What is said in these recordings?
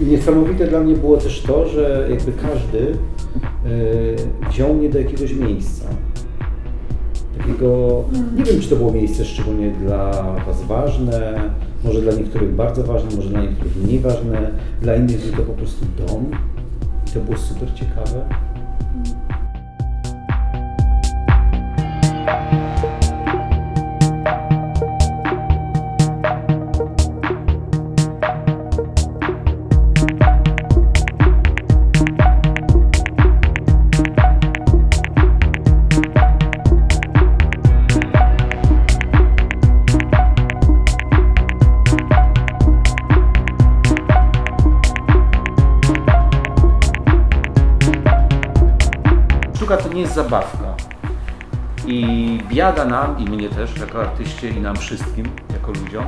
Niesamowite dla mnie było też to, że jakby każdy y, wziął mnie do jakiegoś miejsca. Takiego, nie wiem czy to było miejsce szczególnie dla Was ważne, może dla niektórych bardzo ważne, może dla niektórych mniej ważne, dla innych był to po prostu dom. I to było super ciekawe. Sztuka to nie jest zabawka. I biada nam, i mnie też, jako artyście, i nam wszystkim, jako ludziom,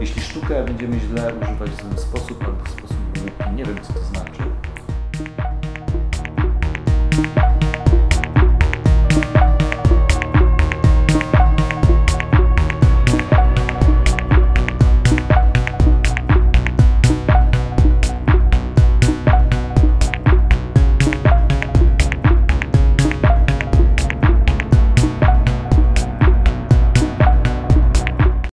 jeśli sztukę będziemy źle używać w zły sposób albo w sposób nie wiem co to znaczy,